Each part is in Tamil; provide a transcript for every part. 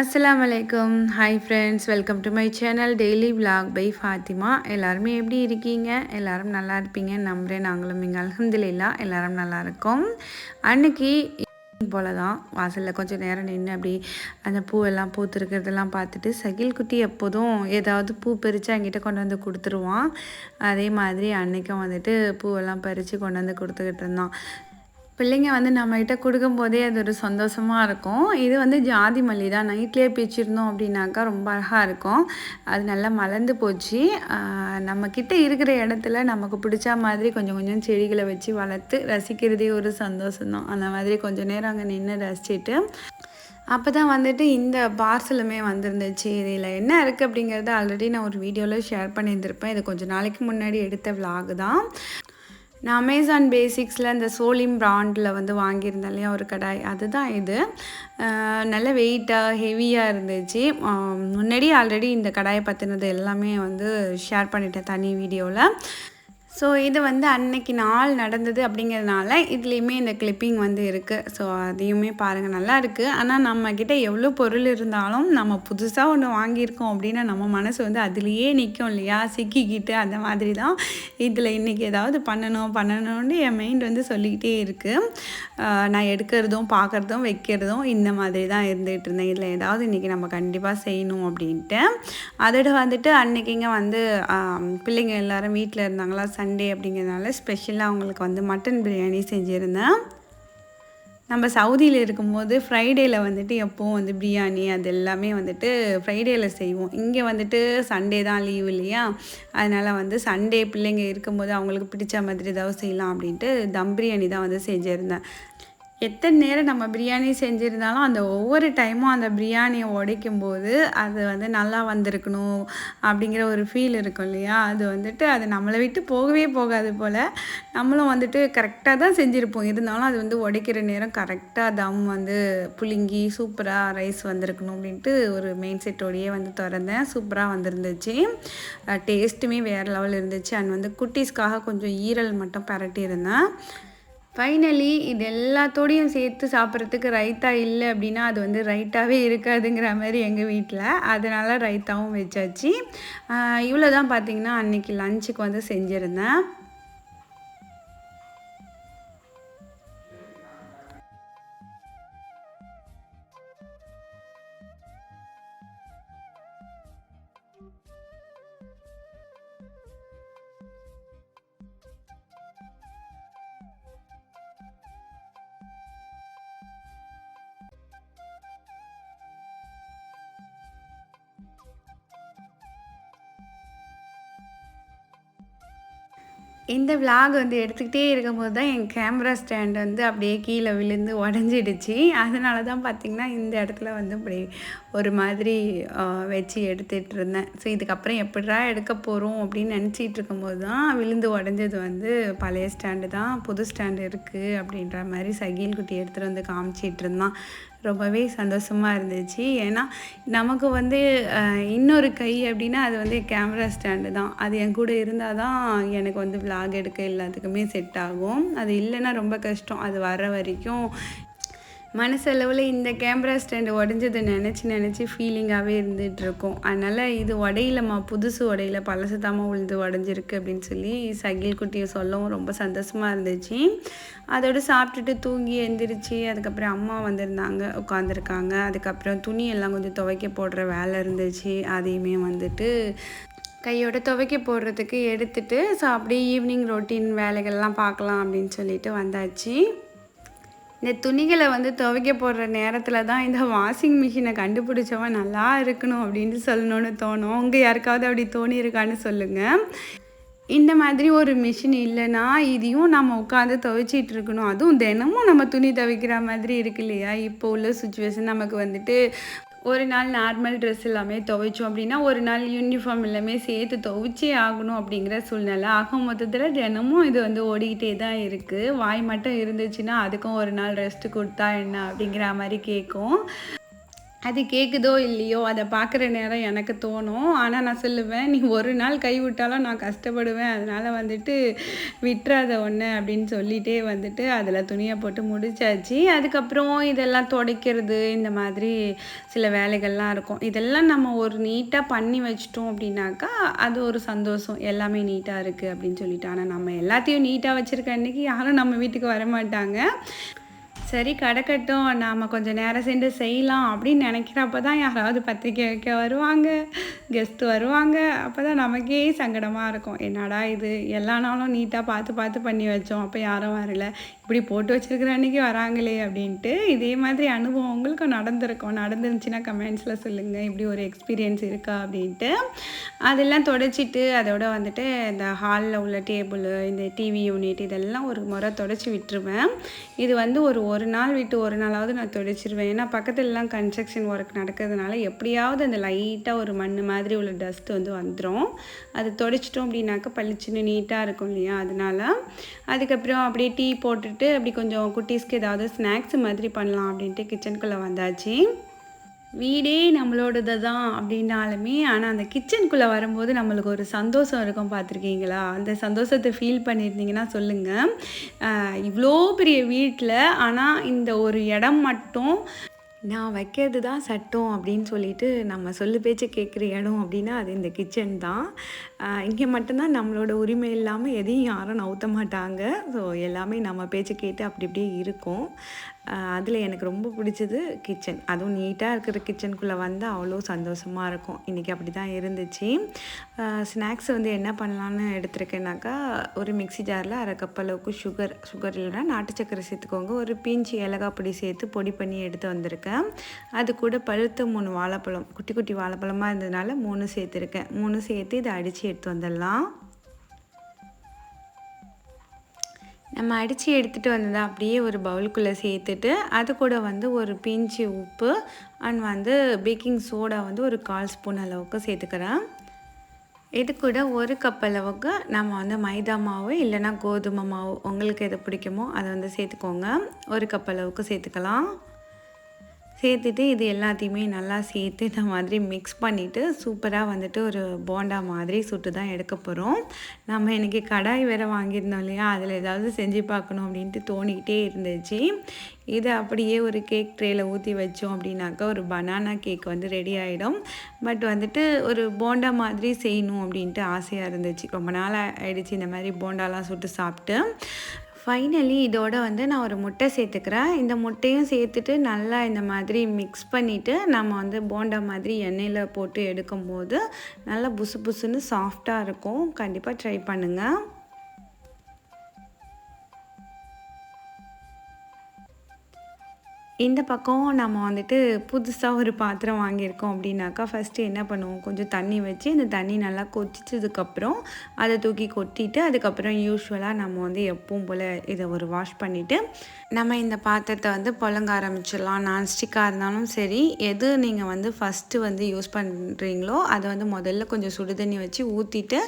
அஸ்லாம் வலைக்கம் hi friends welcome to my channel daily vlog by Fathima எல்லாருமே எப்படி இருக்கீங்க? எல்லாரும் நல்லா இருப்பீங்க. நம்புகிறேன் நாங்களும். இங்கே அல்ஹம்துலில்லா எல்லாரும் நல்லா இருக்கோம். அன்னைக்கு போல தான் வாசலில் கொஞ்சம் நேரம் நின்று அப்படி அந்த பூவெல்லாம் பூத்துருக்கிறதெல்லாம் பார்த்துட்டு சகில் குட்டி எப்போதும் ஏதாவது பூ பறித்து என்கிட்ட கொண்டு வந்து கொடுத்துருவான். அதே மாதிரி அன்னைக்கும் வந்துட்டு பூவெல்லாம் பறித்து கொண்டு வந்து கொடுத்துக்கிட்டு இருந்தான். பிள்ளைங்க வந்து நம்மக்கிட்ட கொடுக்கும்போதே அது ஒரு சந்தோஷமாக இருக்கும். இது வந்து ஜாதி மல்லி தான். நைட்லேயே பிச்சிருந்தோம் அப்படின்னாக்கா ரொம்ப அழகாக இருக்கும். அது நல்லா மலர்ந்து போச்சு. நம்மக்கிட்ட இருக்கிற இடத்துல நமக்கு பிடிச்ச மாதிரி கொஞ்சம் கொஞ்சம் செடிகளை வச்சு வளர்த்து ரசிக்கிறதே ஒரு சந்தோஷம்தான் அந்த மாதிரி கொஞ்சம் நேரம் அங்கே நின்று ரசிச்சுட்டு அப்போ தான் வந்துட்டு இந்த பார்சலுமே வந்திருந்துச்சு. இதில் என்ன இருக்குது அப்படிங்கிறத ஆல்ரெடி நான் ஒரு வீடியோவில் ஷேர் பண்ணியிருந்திருப்பேன். இது கொஞ்சம் நாளைக்கு முன்னாடி எடுத்த விலாகு தான். நான் அமேசான் பேசிக்ஸில் இந்த சோலிம் பிராண்டில் வந்து வாங்கியிருந்தேன் இல்லையா ஒரு கடாய். அதுதான் இது. நல்ல வெயிட்டாக ஹெவியாக இருந்துச்சு. முன்னாடி ஆல்ரெடி இந்த கடாயை பற்றினது எல்லாமே வந்து ஷேர் பண்ணிட்டேன் தனி வீடியோவில் ஸோ இது வந்து அன்னைக்கு நாள் நடந்தது அப்படிங்கிறதுனால இதுலேயுமே இந்த கிளிப்பிங் வந்து இருக்குது ஸோ அதையுமே பாருங்கள் நல்லா இருக்குது ஆனால் நம்மக்கிட்ட எவ்வளோ பொருள் இருந்தாலும் நம்ம புதுசாக ஒன்று வாங்கியிருக்கோம் அப்படின்னா நம்ம மனசு வந்து அதுலேயே நிற்கும் இல்லையா? சிக்கிக்கிட்டு அந்த மாதிரி தான் இதில் இன்றைக்கி ஏதாவது பண்ணணும் பண்ணணும்னு என் மைண்ட் வந்து சொல்லிக்கிட்டே இருக்குது நான் எடுக்கிறதும் பார்க்குறதும் வைக்கிறதும் இந்த மாதிரி தான் இருந்துகிட்டு இருந்தேன். இதில் ஏதாவது இன்றைக்கி நம்ம கண்டிப்பாக செய்யணும் அப்படின்ட்டு. அதோட வந்துட்டு அன்றைக்கிங்க வந்து பிள்ளைங்க எல்லோரும் வீட்டில் இருந்தாங்களா? சண்டே அப்படிங்கிறதுனால ஸ்பெஷலாக அவங்களுக்கு வந்து மட்டன் பிரியாணி செஞ்சுருந்தேன். நம்ம சவுதியில் இருக்கும்போது ஃப்ரைடேயில் வந்துட்டு எப்போவும் வந்து பிரியாணி அது எல்லாமே வந்துட்டு ஃப்ரைடேயில் செய்வோம். இங்கே வந்துட்டு சண்டே தான் லீவ் இல்லையா? அதனால் வந்து சண்டே பிள்ளைங்க இருக்கும்போது அவங்களுக்கு பிடிச்ச மாதிரி ஏதாவது செய்யலாம் அப்படின்ட்டு தம் பிரியாணி தான் வந்து செஞ்சுருந்தேன். எத்தனை நேரம் நம்ம பிரியாணி செஞ்சுருந்தாலும் அந்த ஒவ்வொரு டைமும் அந்த பிரியாணியை உடைக்கும் போது அது வந்து நல்லா வந்திருக்கணும் அப்படிங்கிற ஒரு ஃபீல் இருக்கும் இல்லையா? அது வந்துட்டு அது நம்மளை விட்டு போகவே போகாது போல். நம்மளும் வந்துட்டு கரெக்டாக தான் செஞ்சுருப்போம். இருந்தாலும் அது வந்து உடைக்கிற நேரம் கரெக்டாக தம் வந்து புழுங்கி சூப்பராக ரைஸ் வந்திருக்கணும் அப்படின்ட்டு ஒரு மெயின் செட்டோடையே வந்து திறந்தேன். சூப்பராக வந்திருந்துச்சு. டேஸ்ட்டுமே வேறு லெவல் இருந்துச்சு. அண்ட் வந்து குட்டீஸ்க்காக கொஞ்சம் ஈரல் மட்டும் பரட்டியிருந்தேன். ஃபைனலி இது எல்லாத்தோடையும் சேர்த்து சாப்பிட்றதுக்கு ரைத்தா இல்லை அப்படின்னா அது வந்து ரைட்டாகவே இருக்காதுங்கிற மாதிரி எங்கள் வீட்டில் அதனால் ரைத்தாவும் வச்சாச்சு. இவ்வளோ தான் பார்த்தீங்கன்னா அன்றைக்கி லஞ்சுக்கு வந்து செஞ்சுருந்தேன். இந்த vlog வந்து எடுத்துக்கிட்டே இருக்கும்போது தான் என் கேமரா ஸ்டாண்ட் வந்து அப்படியே கீழே விழுந்து உடஞ்சிடுச்சு. அதனால தான் பார்த்திங்கன்னா இந்த இடத்துல வந்து இப்படி ஒரு மாதிரி வச்சு எடுத்துகிட்டு இருந்தேன். ஸோ இதுக்கப்புறம் எப்படிடா எடுக்க போகிறோம் அப்படின்னு நினச்சிட்டு இருக்கும்போது தான் விழுந்து உடஞ்சது வந்து பழைய ஸ்டாண்டு தான் புது ஸ்டாண்டு இருக்குது அப்படின்ற மாதிரி சகில் குட்டி எடுத்துகிட்டு வந்து காமிச்சிட்டு இருந்தான். ரொம்பவே சந்தோஷமாக இருந்துச்சு. ஏன்னா நமக்கு வந்து இன்னொரு கை அப்படின்னா அது வந்து கேமரா ஸ்டாண்டு தான். அது என் கூட இருந்தால் தான் எனக்கு வந்து விலாக் எடுக்க எல்லாத்துக்குமே செட் ஆகும். அது இல்லைன்னா ரொம்ப கஷ்டம். அது வர வரைக்கும் மனசளவில் இந்த கேமரா ஸ்டாண்டு உடஞ்சதை நினச்சி நினச்சி ஃபீலிங்காகவே இருந்துகிட்ருக்கோம் அதனால் இது உடையிலம்மா புதுசு உடையில பழசு உழுது உடஞ்சிருக்கு அப்படின்னு சொல்லி சகில் குட்டியை சொல்லவும் ரொம்ப சந்தோஷமாக இருந்துச்சு. அதோடு சாப்பிட்டுட்டு தூங்கி எழுந்திரிச்சு அதுக்கப்புறம் அம்மா வந்திருந்தாங்க உட்காந்துருக்காங்க அதுக்கப்புறம் துணியெல்லாம் கொஞ்சம் துவைக்க போடுற வேலை இருந்துச்சு. அதையுமே வந்துட்டு கையோட துவைக்க போடுறதுக்கு எடுத்துட்டு ஸோ அப்படியே ஈவினிங் ரொட்டீன் வேலைகள்லாம் பார்க்கலாம் அப்படின்னு சொல்லிட்டு வந்தாச்சு. இந்த துணிகளை வந்து துவைக்க போடுற நேரத்தில் தான் இந்த வாஷிங் மிஷினை கண்டுபிடிச்சவன் நல்லா இருக்கணும் அப்படின்னு சொல்லணும்னு தோணும். உங்கள் யாருக்காவது அப்படி தோணி இருக்கான்னு சொல்லுங்கள் இந்த மாதிரி ஒரு மிஷின் இல்லைன்னா இதையும் நம்ம உட்காந்து துவைச்சிட்டு இருக்கணும். அதுவும் தினமும் நம்ம துணி துவைக்கிற மாதிரி இருக்கு இல்லையா? இப்போ உள்ள சுச்சுவேஷன் நமக்கு வந்துட்டு ஒரு நாள் நார்மல் ட்ரெஸ் எல்லாமே துவைச்சோம் அப்படின்னா ஒரு நாள் யூனிஃபார்ம் எல்லாமே சேர்த்து துவைச்சே ஆகணும் அப்படிங்கிற சூழ்நிலை. ஆக மொத்தத்தில் தினமும் இது வந்து ஓடிக்கிட்டே தான் இருக்குது வாய் மட்டும் இருந்துச்சுன்னா அதுக்கும் ஒரு நாள் ரெஸ்ட் கொடுத்தா என்ன அப்படிங்கிற மாதிரி கேட்கும் அது கேட்குதோ இல்லையோ அதை பார்க்குற நேரம் எனக்கு தோணும். ஆனால் நான் சொல்லுவேன் நீ ஒரு நாள் கை விட்டாலும் நான் கஷ்டப்படுவேன். அதனால் வந்துட்டு விட்டுறாத ஒன்று அப்படின்னு சொல்லிகிட்டே வந்துட்டு அதில் துணியை போட்டு முடிச்சாச்சு. அதுக்கப்புறம் இதெல்லாம் துடைக்கிறது இந்த மாதிரி சில வேலைகள்லாம் இருக்கும். இதெல்லாம் நம்ம ஒரு நீட்டாக பண்ணி வச்சிட்டோம் அப்படின்னாக்கா அது ஒரு சந்தோஷம். எல்லாமே நீட்டாக இருக்குது அப்படின்னு சொல்லிட்டு. ஆனால் நம்ம எல்லாத்தையும் நீட்டாக வச்சுருக்க அன்றைக்கி யாரும் நம்ம வீட்டுக்கு வர மாட்டாங்க. சரி கிடக்கட்டும். நாம் கொஞ்சம் நேரம் சென்று செய்யலாம் அப்படின்னு நினைக்கிறப்ப தான் யாராவது பத்திரிக்கை வைக்க வருவாங்க கெஸ்ட்டு வருவாங்க. அப்போ தான் நமக்கே சங்கடமாக இருக்கும். என்னடா இது? எல்லா நாளும் நீட்டாக பார்த்து பார்த்து பண்ணி வச்சோம். அப்போ யாரும் வரல. இப்படி போட்டு வச்சுருக்கிற அன்றைக்கி வராங்களே அப்படின்ட்டு இதே மாதிரி அனுபவம் உங்களுக்கும் நடந்திருக்கும். நடந்துருந்துச்சின்னா கமெண்ட்ஸில் சொல்லுங்கள் இப்படி ஒரு எக்ஸ்பீரியன்ஸ் இருக்கா அப்படின்ட்டு. அதெல்லாம் தொடச்சிட்டு அதோட வந்துட்டு இந்த ஹாலில் உள்ள டேபிள் இந்த டிவி யூனிட் இதெல்லாம் ஒரு முறை தொடச்சி விட்டுருவேன். இது வந்து ஒரு ஒரு நாள் விட்டு ஒரு நாளாவது நான் தொடச்சிருவேன். ஏன்னா பக்கத்துலலாம் கன்ஸ்ட்ரக்ஷன் ஒர்க் நடக்கிறதுனால எப்படியாவது அந்த லைட்டாக ஒரு மண் மாதிரி உள்ள டஸ்ட் வந்து வந்துடும் அது தொடச்சிட்டோம் அப்படின்னாக்கா பளிச்சுன்னு நீட்டாக இருக்கும் இல்லையா? அதனால அதுக்கப்புறம் அப்படியே டீ போட்டு போட்டுட்டு அப்படி கொஞ்சம் குட்டீஸ்க்கு ஏதாவது ஸ்நாக்ஸ் மாதிரி பண்ணலாம் அப்படின்ட்டு கிச்சனுக்குள்ளே வந்தாச்சு. வீடே நம்மளோடது தான் அப்படின்னாலுமே ஆனால் அந்த கிச்சனுக்குள்ளே வரும்போது நம்மளுக்கு ஒரு சந்தோஷம் இருக்கும் பார்த்துருக்கீங்களா? அந்த சந்தோஷத்தை ஃபீல் பண்ணியிருந்தீங்கன்னா சொல்லுங்கள் இவ்வளோ பெரிய வீட்டில் ஆனால் இந்த ஒரு இடம் மட்டும் நான் வைக்கிறது தான் சட்டம் அப்படின்னு சொல்லிட்டு நம்ம சொல்லு பேச்சு கேட்குற இடம் அப்படின்னா அது இந்த கிச்சன் தான். இங்கே மட்டும்தான் நம்மளோட உரிமை இல்லாமல் எதையும் யாரும் நவுத்த மாட்டாங்க. ஸோ எல்லாமே நம்ம பேச்சு கேட்டு அப்படி இப்படியே இருக்கும். அதில் எனக்கு ரொம்ப பிடிச்சது கிச்சன் அதுவும் நீட்டாக இருக்கிற கிச்சனுக்குள்ளே வந்து அவ்வளோ சந்தோஷமாக இருக்கும். இன்றைக்கி அப்படி தான் இருந்துச்சு ஸ்நாக்ஸ் வந்து என்ன பண்ணலான்னு எடுத்திருக்கேனாக்கா ஒரு மிக்சி ஜாரில் அரை கப் அளவுக்கு சுகர் சுகர் இல்லைனா நாட்டு சக்கரை சேர்த்துக்கோங்க. ஒரு பீஞ்சு ஏலக்காய் பொடி சேர்த்து பொடி பண்ணி எடுத்து வந்திருக்கேன். அது கூட பழுத்த மூணு வாழைப்பழம் குட்டி குட்டி வாழைப்பழமாக இருந்ததுனால மூணு சேர்த்துருக்கேன். மூணு சேர்த்து இதை அடித்து எடுத்து வந்துடலாம். நம்ம அடித்து எடுத்துகிட்டு வந்ததை அப்படியே ஒரு பவுலுக்குள்ளே சேர்த்துட்டு அது கூட வந்து ஒரு பிஞ்சு உப்பு அண்ட் வந்து பேக்கிங் சோடா வந்து ஒரு கால் ஸ்பூன் அளவுக்கு சேர்த்துக்கிறேன். இது கூட ஒரு கப் அளவுக்கு நம்ம வந்து மைதா மாவு இல்லைன்னா கோதுமை மாவு உங்களுக்கு எது பிடிக்குமோ அதை வந்து சேர்த்துக்கோங்க. ஒரு கப் அளவுக்கு சேர்த்துக்கலாம். சேர்த்துட்டு இது எல்லாத்தையுமே நல்லா சேர்த்து இந்த மாதிரி மிக்ஸ் பண்ணிவிட்டு சூப்பராக வந்துட்டு ஒரு போண்டா மாதிரி சுட்டு தான் எடுக்க போகிறோம் நம்ம இன்றைக்கி கடாய் வேறு வாங்கியிருந்தோம் இல்லையா? அதில் ஏதாவது செஞ்சு பார்க்கணும் அப்படின்ட்டு தோணிக்கிட்டே இருந்துச்சு. இதை அப்படியே ஒரு கேக் ட்ரேயில் ஊற்றி வச்சோம் அப்படின்னாக்கா ஒரு பனானா கேக் வந்து ரெடி ஆகிடும் பட் வந்துட்டு ஒரு போண்டா மாதிரி செய்யணும் அப்படின்ட்டு ஆசையாக இருந்துச்சு. ரொம்ப நாள் ஆகிடுச்சு இந்த மாதிரி போண்டாலாம் சுட்டு சாப்பிட்டு. ஃபைனலி இதோட வந்து நான் ஒரு முட்டை சேர்த்துக்கிறேன். இந்த முட்டையும் சேர்த்துட்டு நல்லா இந்த மாதிரி மிக்ஸ் பண்ணிவிட்டு நம்ம வந்து போண்டா மாதிரி எண்ணெயில் போட்டு எடுக்கும்போது நல்லா புசு புசுன்னு சாஃப்டாக இருக்கும். கண்டிப்பாக ட்ரை பண்ணுங்கள் இந்த பக்கம் நம்ம வந்துட்டு புதுசாக ஒரு பாத்திரம் வாங்கியிருக்கோம் அப்படின்னாக்கா ஃபஸ்ட்டு என்ன பண்ணுவோம்? கொஞ்சம் தண்ணி வச்சு இந்த தண்ணி நல்லா கொதிச்சதுக்கப்புறம் அதை தூக்கி கொட்டிட்டு அதுக்கப்புறம் யூஸ்வலாக நம்ம வந்து எப்பவும் போல் இதை ஒரு வாஷ் பண்ணிவிட்டு நம்ம இந்த பாத்திரத்தை வந்து புழங்க ஆரம்பிச்சிடலாம். நான்ஸ்டிக்காக இருந்தாலும் சரி எது நீங்கள் வந்து ஃபஸ்ட்டு வந்து யூஸ் பண்ணுறீங்களோ அதை வந்து முதல்ல கொஞ்சம் சுடு தண்ணி வச்சு ஊற்றிட்டு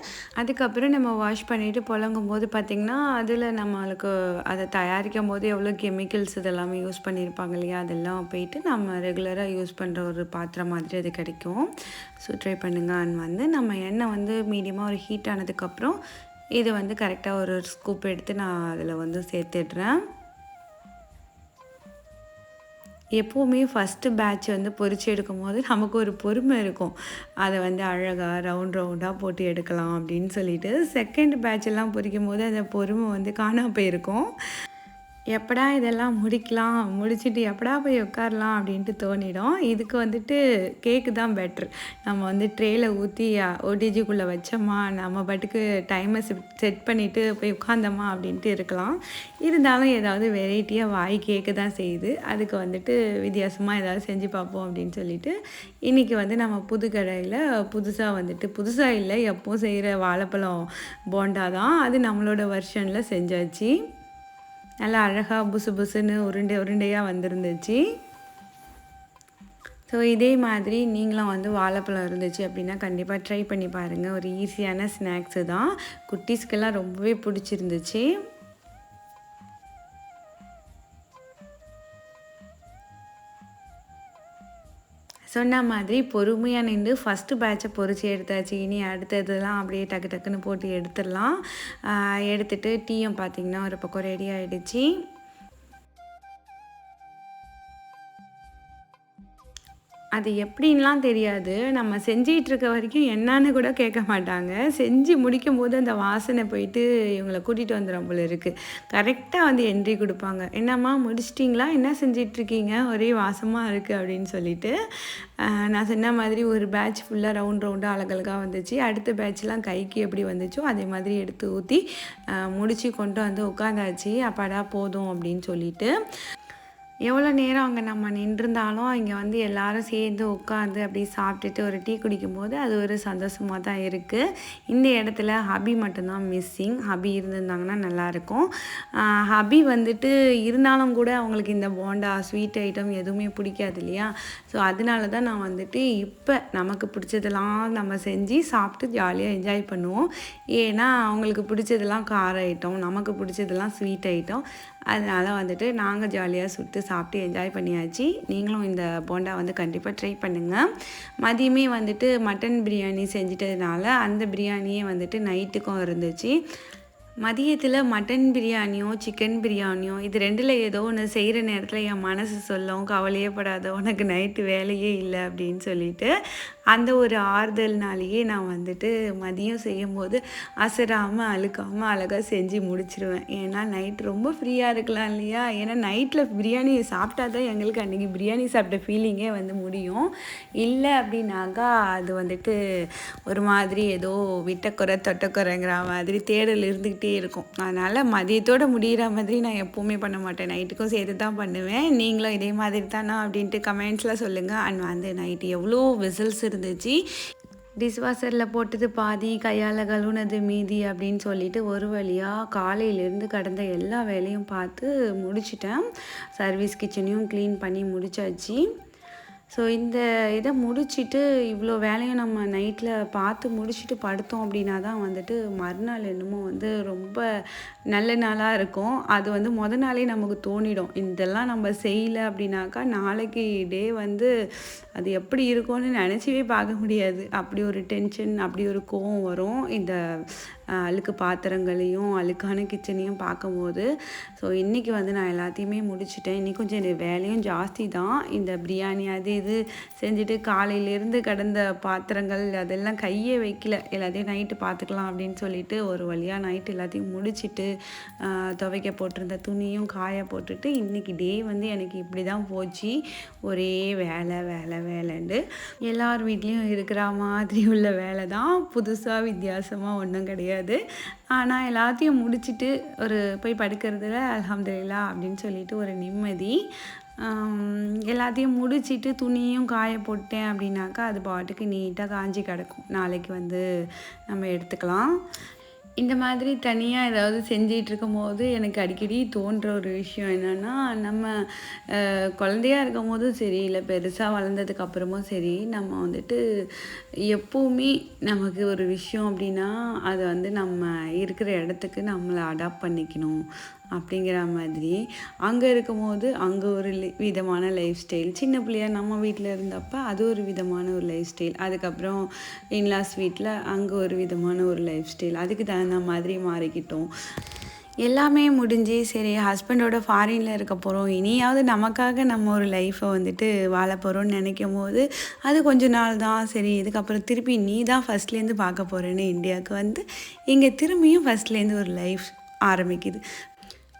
அதுக்கப்புறம் நம்ம வாஷ் பண்ணிவிட்டு புழங்கும் போது பார்த்திங்கன்னா அதில் நம்மளுக்கு அதை தயாரிக்கும் போது எவ்வளோ கெமிக்கல்ஸ் இதெல்லாமே யூஸ் பண்ணியிருப்பாங்க. இல்லையா அதெல்லாம் போயிட்டு நம்ம ரெகுலராக யூஸ் பண்ணுற ஒரு பாத்திரம் மாதிரி அது கிடைக்கும். ஸோ ட்ரை பண்ணுங்கள் அண்ட் வந்து நம்ம எண்ணெய் வந்து மீடியமாக ஒரு ஹீட் ஆனதுக்கப்புறம் இது வந்து கரெக்டாக ஒரு ஸ்கூப் எடுத்து நான் அதில் வந்து சேர்த்துடுறேன். எப்போவுமே ஃபஸ்ட்டு பேட்ச் வந்து பொறிச்சு எடுக்கும் போது நமக்கு ஒரு பொறுமை இருக்கும். அதை வந்து அழகாக ரவுண்ட் ரவுண்டாக போட்டு எடுக்கலாம் அப்படின்னு சொல்லிட்டு. செகண்ட் பேட்ச் எல்லாம் பொறிக்கும் போது அந்த பொறுமை வந்து காணாமல் போயிருக்கும். எப்படா இதெல்லாம் முடிக்கலாம் முடிச்சுட்டு எப்படா போய் உட்காரலாம் அப்படின்ட்டு தோணிடும். இதுக்கு வந்துட்டு கேக்கு தான் பெட்ரு நம்ம வந்து ட்ரேயில் ஊற்றி ஓடிஜிக்குள்ளே வச்சோமா நம்ம பாட்டுக்கு டைமை செட் பண்ணிவிட்டு போய் உட்காந்தோமா அப்படின்ட்டு இருக்கலாம். இருந்தாலும் ஏதாவது வெரைட்டியாக வாய் கேக்கு தான் செய்யுது. அதுக்கு வந்துட்டு வித்தியாசமாக ஏதாவது செஞ்சு பார்ப்போம் அப்படின்னு சொல்லிட்டு இன்றைக்கி வந்து நம்ம புது கடையில் புதுசாக வந்துட்டு புதுசாக இல்லை எப்போவும் செய்கிற வாழைப்பழம் போண்டா தான். அது நம்மளோட வருஷனில் செஞ்சாச்சு. நல்லா அழகாக புசு புசுன்னு உருண்டை உருண்டையாக வந்துருந்துச்சு. ஸோ இதே மாதிரி நீங்களும் வந்து வாழைப்பழம் இருந்துச்சு அப்படின்னா கண்டிப்பாக ட்ரை பண்ணி பாருங்கள் ஒரு ஈஸியான ஸ்நாக்ஸு தான். குட்டீஸ்க்கெல்லாம் ரொம்பவே பிடிச்சிருந்துச்சு. சொன்ன மாதிரி பொறுமையாக நின்று ஃபஸ்ட்டு பேட்சை பொறிச்சு எடுத்தாச்சு. இனி அடுத்ததுலாம் அப்படியே டக்கு டக்குன்னு போட்டு எடுத்துடலாம். எடுத்துகிட்டு டீயும் பார்த்திங்கன்னா ஒரு பக்கம் ரெடி ஆகிடுச்சு அது எப்படின்லாம் தெரியாது. நம்ம செஞ்சிகிட்டு இருக்க வரைக்கும் என்னன்னு கூட கேட்க மாட்டாங்க. செஞ்சு முடிக்கும் போது அந்த வாசனை போயிட்டு இவங்களை கூட்டிகிட்டு வந்துடும் போல இருக்குது கரெக்டாக வந்து என்ட்ரி கொடுப்பாங்க. என்னம்மா முடிச்சிட்டிங்களா? என்ன செஞ்சிட்ருக்கீங்க ஒரே வாசமாக இருக்குது அப்படின்னு சொல்லிட்டு நான் சொன்ன மாதிரி ஒரு பேட்ச் ஃபுல்லாக ரவுண்ட் ரவுண்டாக அழகழகாக வந்துச்சு. அடுத்த பேட்ச்லாம் கைக்கு எப்படி வந்துச்சோ அதே மாதிரி எடுத்து ஊற்றி முடித்து கொண்டு வந்து உட்காந்தாச்சு. அப்பாடா போதும் அப்படின்னு சொல்லிட்டு எவ்வளோ நேரம் அங்கே நம்ம நின்றுருந்தாலும் இங்கே வந்து எல்லாரும் சேர்ந்து உட்காந்து அப்படி சாப்பிட்டுட்டு ஒரு டீ குடிக்கும்போது அது ஒரு சந்தோஷமாக தான் இருக்குது இந்த இடத்துல ஹபி மட்டும்தான் மிஸ்ஸிங் ஹபி இருந்திருந்தாங்கன்னா நல்லாயிருக்கும் ஹபி வந்துட்டு இருந்தாலும் கூட அவங்களுக்கு இந்த போண்டா ஸ்வீட் ஐட்டம் எதுவுமே பிடிக்காது இல்லையா? ஸோ அதனால தான் நான் வந்துட்டு இப்போ நமக்கு பிடிச்சதெல்லாம் நம்ம செஞ்சு சாப்பிட்டு ஜாலியாக என்ஜாய் பண்ணுவோம். ஏன்னா அவங்களுக்கு பிடிச்சதெல்லாம் கார ஐட்டம் நமக்கு பிடிச்சதெல்லாம் ஸ்வீட் ஐட்டம் அதனால் வந்துட்டு நாங்கள் ஜாலியாக சுட்டு சாப்பிட்டு என்ஜாய் பண்ணியாச்சு. நீங்களும் இந்த போண்டா வந்து கண்டிப்பாக ட்ரை பண்ணுங்கள் மதியமே வந்துட்டு மட்டன் பிரியாணி செஞ்சிட்டதுனால அந்த பிரியாணியே வந்துட்டு நைட்டுக்கும் இருந்துச்சு. மதியத்தில் மட்டன் பிரியாணியோ சிக்கன் பிரியாணியோ இது ரெண்டில் ஏதோ ஒன்று செய்கிற நேரத்தில் என் மனசு சொல்லும் கவலையே படாத உனக்கு நைட்டு வேலையே இல்லை அப்படின்னு சொல்லிட்டு அந்த ஒரு ஆறுதல்னாலேயே நான் வந்துட்டு மதியம் செய்யும்போது அசராமல் அழுக்காமல் அழகாக செஞ்சு முடிச்சிருவேன். ஏன்னா நைட் ரொம்ப ஃப்ரீயாக இருக்கலாம் இல்லையா? ஏன்னா நைட்டில் பிரியாணி சாப்பிட்டா தான் எங்களுக்கு அன்றைக்கி பிரியாணி சாப்பிட்ட ஃபீலிங்கே வந்து முடியும். இல்லை அப்படின்னாக்கா அது வந்துட்டு ஒரு மாதிரி ஏதோ விட்டக்குறை தொட்டக்குறைங்கிற மாதிரி தேடல் இருந்துக்கிட்டே இருக்கும். அதனால் மதியத்தோடு முடிகிற மாதிரி நான் எப்போவுமே பண்ண மாட்டேன். நைட்டுக்கும் சேர்த்து தான் பண்ணுவேன். நீங்களும் இதே மாதிரி தானா அப்படின்ட்டு கமெண்ட்ஸில் சொல்லுங்கள் அண்ட் வந்து நைட்டு எவ்வளோ விசில்ஸ் இருந்துச்சு. டிஷ்வாஷரில் போட்டது பாதி கையால் கழுவுனது மீதி அப்படின்னு சொல்லிட்டு ஒரு வழியாக காலையிலேருந்து கடந்த எல்லா வேலையும் பார்த்து முடிச்சிட்டேன். சர்வீஸ் கிச்சனையும் க்ளீன் பண்ணி முடிச்சாச்சு. ஸோ இந்த இதை முடிச்சுட்டு இவ்வளோ வேலையும் நம்ம நைட்டில் பார்த்து முடிச்சுட்டு படுத்தோம் அப்படின்னா தான் வந்துட்டு மறுநாள் என்னமோ வந்து ரொம்ப நல்ல நாளாக இருக்கும். அது வந்து முத நாளே நமக்கு தோணிடும். இதெல்லாம் நம்ம செய்யலை அப்படின்னாக்கா நாளைக்கு டே வந்து அது எப்படி இருக்கும்னு நினச்சவே பார்க்க முடியாது. அப்படி ஒரு டென்ஷன் அப்படி ஒரு கோவம் வரும். இந்த அழுக்கு பாத்திரங்களையும் அழுக்கான கிச்சனையும் பார்க்கும்போது ஸோ இன்றைக்கி வந்து நான் எல்லாத்தையுமே முடிச்சிட்டேன். இன்றைக்கி கொஞ்சம் வேலையும் ஜாஸ்தி தான். இந்த பிரியாணி அது இது செஞ்சுட்டு காலையிலேருந்து கடந்த பாத்திரங்கள் அதெல்லாம் கையே வைக்கல. எல்லாத்தையும் நைட்டு பார்த்துக்கலாம் அப்படின்னு சொல்லிட்டு ஒரு வழியாக நைட்டு எல்லாத்தையும் முடிச்சிட்டு துவைக்க போட்டிருந்த துணியும் காய போட்டுட்டு இன்றைக்கி டே வந்து எனக்கு இப்படி தான் போச்சு. ஒரே வேலை வேலை வேலைண்டு எல்லார் வீட்லேயும் இருக்கிற மாதிரி உள்ள வேலை தான் புதுசாக வித்தியாசமாக ஒன்றும் கிடையாது. ஆனால் எல்லாத்தையும் முடிச்சிட்டு ஒரு போய் படுக்கிறதுல அலமதுல்லா அப்படின்னு சொல்லிட்டு ஒரு நிம்மதி. எல்லாத்தையும் முடிச்சிட்டு துணியும் காய போட்டேன் அப்படின்னாக்கா அது பாட்டுக்கு நீட்டாக காஞ்சி கிடக்கும். நாளைக்கு வந்து நம்ம எடுத்துக்கலாம். இந்த மாதிரி தனியாக ஏதாவது செஞ்சிட்டு இருக்கும்போது எனக்கு அடிக்கடி தோன்ற ஒரு விஷயம் என்னென்னா நம்ம குழந்தையாக குழந்தையா இருக்கும் போதும் சரி இல்லை பெருசாக வளர்ந்ததுக்கு அப்புறமும் சரி நம்ம வந்துட்டு எப்போவுமே நமக்கு ஒரு விஷயம் அப்படின்னா அதை வந்து நம்ம இருக்கிற இடத்துக்கு நம்மளை அடாப்ட் பண்ணிக்கணும் அப்படிங்கிற மாதிரி. அங்கே இருக்கும்போது அங்கே ஒரு விதமான லைஃப் ஸ்டைல் சின்ன பிள்ளையா நம்ம வீட்டில் இருந்தப்போ அது ஒரு விதமான ஒரு லைஃப் ஸ்டைல் அதுக்கப்புறம் இன்லாஸ் வீட்டில் அங்கே ஒரு விதமான ஒரு லைஃப் ஸ்டைல் அதுக்கு அந்த மாதிரி மாறிக்கிட்டோம். எல்லாமே முடிஞ்சு சரி ஹஸ்பண்டோட ஃபாரினில் இருக்க போகிறோம் இனியாவது நமக்காக நம்ம ஒரு லைஃப்பை வந்துட்டு வாழ போகிறோம்னு நினைக்கும் போது அது கொஞ்ச நாள் தான். சரி இதுக்கப்புறம் திருப்பி நீ தான் ஃபஸ்ட்லேருந்து பார்க்க போகிறேன்னு இந்தியாவுக்கு வந்து இங்கே திரும்பியும் ஃபஸ்ட்லேருந்து ஒரு லைஃப் ஆரம்பிக்குது.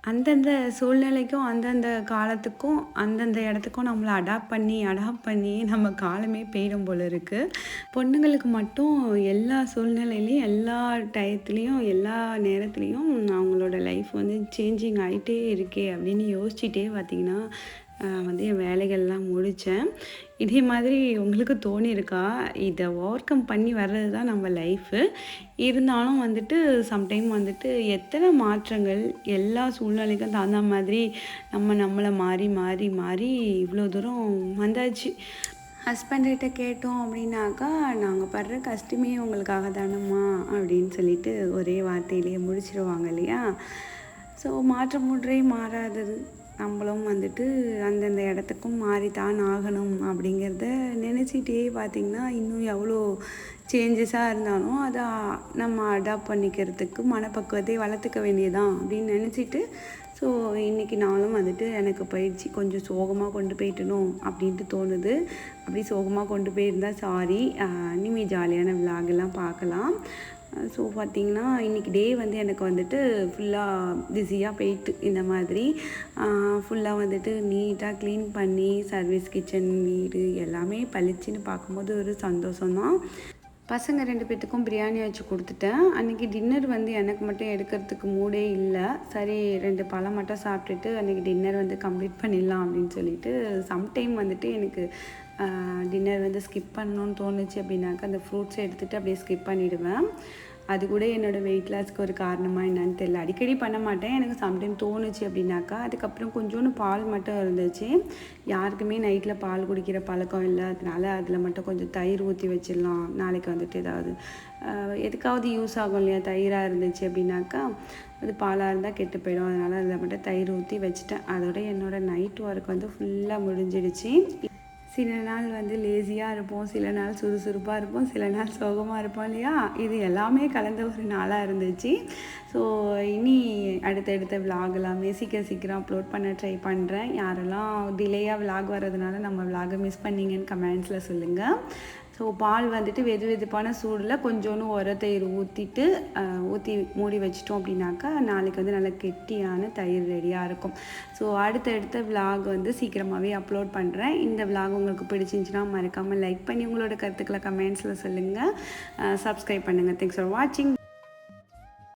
அந்தந்த சூழ்நிலைக்கும் அந்தந்த காலத்துக்கும் அந்தந்த இடத்துக்கும் நம்மளை அடாப்ட் பண்ணி அடாப்ட் பண்ணி நம்ம காலமே போயிடும் போல இருக்குது பொண்ணுங்களுக்கு மட்டும் எல்லா சூழ்நிலையிலையும் எல்லா டயத்துலேயும் எல்லா நேரத்துலேயும் அவங்களோட லைஃப் வந்து சேஞ்சிங் ஆகிட்டே இருக்கே அப்படின்னு யோசிச்சுட்டே பார்த்திங்கன்னா வந்து என் வேலைகள்லாம் முடித்தேன். இதே மாதிரி உங்களுக்கு தோணியிருக்கா? இதை ஓவர் கம் பண்ணி வர்றது தான் நம்ம லைஃபு இருந்தாலும் வந்துட்டு சம்டைம் வந்துட்டு எத்தனை மாற்றங்கள் எல்லா சூழ்நிலைக்கும் தகுந்த மாதிரி நம்ம நம்மளை மாறி மாறி மாறி இவ்வளோ தூரம் வந்தாச்சு. ஹஸ்பண்ட்கிட்ட கேட்டோம் அப்படின்னாக்கா நாங்கள் படுற கஷ்டமே உங்களுக்காக தானம்மா? அப்படின்னு சொல்லிட்டு ஒரே வார்த்தையிலேயே முடிச்சிருவாங்க இல்லையா? ஸோ மாற்றம் ஒன்றே மாறாதது. நம்மளும் வந்துட்டு அந்தந்த இடத்துக்கும் மாறித்தான் ஆகணும் அப்படிங்கிறத நினச்சிட்டே பார்த்திங்கன்னா இன்னும் எவ்வளோ சேஞ்சஸாக இருந்தாலும் அதை நம்ம அடாப்ட் பண்ணிக்கிறதுக்கு மனப்பக்குவத்தை வளர்த்துக்க வேண்டியதான் அப்படின்னு நினச்சிட்டு ஸோ இன்றைக்கி நாளும் வந்துட்டு எனக்கு பயிற்சி கொஞ்சம் சோகமாக கொண்டு போயிட்டணும் அப்படின்ட்டு தோணுது. அப்படி சோகமாக கொண்டு போயிருந்தால் சாரி இனிமேல் ஜாலியான விலாகெல்லாம் பார்க்கலாம். ஸோ பார்த்திங்கன்னா இன்றைக்கி டே வந்து எனக்கு வந்துட்டு ஃபுல்லாக பிஸியாக போயிட்டு இந்த மாதிரி. ஃபுல்லாக வந்துட்டு நீட்டாக க்ளீன் பண்ணி சர்வீஸ் கிச்சன் வீடு எல்லாமே பளிச்சுன்னு பார்க்கும்போது ஒரு சந்தோஷம்தான். பசங்க ரெண்டு பேர்த்துக்கும் பிரியாணி வச்சு கொடுத்துட்டேன். அன்றைக்கி டின்னர் வந்து எனக்கு மட்டும் எடுக்கிறதுக்கு மூடே இல்லை. சரி ரெண்டு பழம் மட்டும் சாப்பிட்டுட்டு அன்றைக்கி டின்னர் வந்து கம்ப்ளீட் பண்ணிடலாம் அப்படின்னு சொல்லிட்டு சம்டைம் வந்துட்டு எனக்கு டின்னர் வந்து ஸ்கிப் பண்ணணும்னு தோணுச்சு அப்படின்னாக்கா அந்த ஃப்ரூட்ஸை எடுத்துகிட்டு அப்படியே ஸ்கிப் பண்ணிவிடுவேன் அது கூட என்னோடய வெயிட் லாஸ்க்கு ஒரு காரணமாக என்னன்னு தெரியல. அடிக்கடி பண்ண மாட்டேன். எனக்கு சம்டைம் தோணுச்சு அப்படின்னாக்கா அதுக்கப்புறம் கொஞ்சோண்டு பால் மட்டும் இருந்துச்சு. யாருக்குமே நைட்டில் பால் குடிக்கிற பழக்கம் இல்லை. அதனால அதில் மட்டும் கொஞ்சம் தயிர் ஊற்றி வச்சிடலாம். நாளைக்கு வந்துட்டு ஏதாவது எதுக்காவது யூஸ் ஆகும் இல்லையா? தயிராக இருந்துச்சு அப்படின்னாக்கா அது பாலாக இருந்தால் கெட்டு போயிடும். அதனால் அதில் மட்டும் தயிர் ஊற்றி வச்சுட்டேன். அதோட என்னோடய நைட் ஒர்க் வந்து ஃபுல்லாக முடிஞ்சிடுச்சு. சில நாள் வந்து லேசியாக இருப்போம் சில நாள் சுறுசுறுப்பாக இருப்போம் சில நாள் சோகமாக இருப்போம் இல்லையா? இது எல்லாமே கலந்த ஒரு நாளாக இருந்துச்சு. ஸோ இனி அடுத்தடுத்த விலாக் எல்லாமே சீக்கிரம் சீக்கிரம் அப்லோட் பண்ண ட்ரை பண்ணுறேன் யாரெல்லாம் டிலேயாக விலாக் வர்றதுனால நம்ம விலாகை மிஸ் பண்ணிங்கன்னு கமெண்ட்ஸில் சொல்லுங்கள் ஸோ பால் வந்துட்டு வெது வெதுப்பான சூடில் கொஞ்சோண்டு உர தயிர் ஊற்றிட்டு ஊற்றி மூடி வச்சிட்டோம் அப்படின்னாக்கா நாளைக்கு வந்து நல்லா கெட்டியான தயிர் ரெடியாக இருக்கும். ஸோ அடுத்தடுத்த விலாக் வந்து சீக்கிரமாகவே அப்லோட் பண்ணுறேன் இந்த விலாக் உங்களுக்கு பிடிச்சிருந்துச்சின்னா மறக்காமல் லைக் பண்ணி உங்களோட கருத்துக்களை கமெண்ட்ஸில் சொல்லுங்கள் சப்ஸ்கிரைப் பண்ணுங்கள் தேங்க்ஸ் ஃபார் வாட்சிங்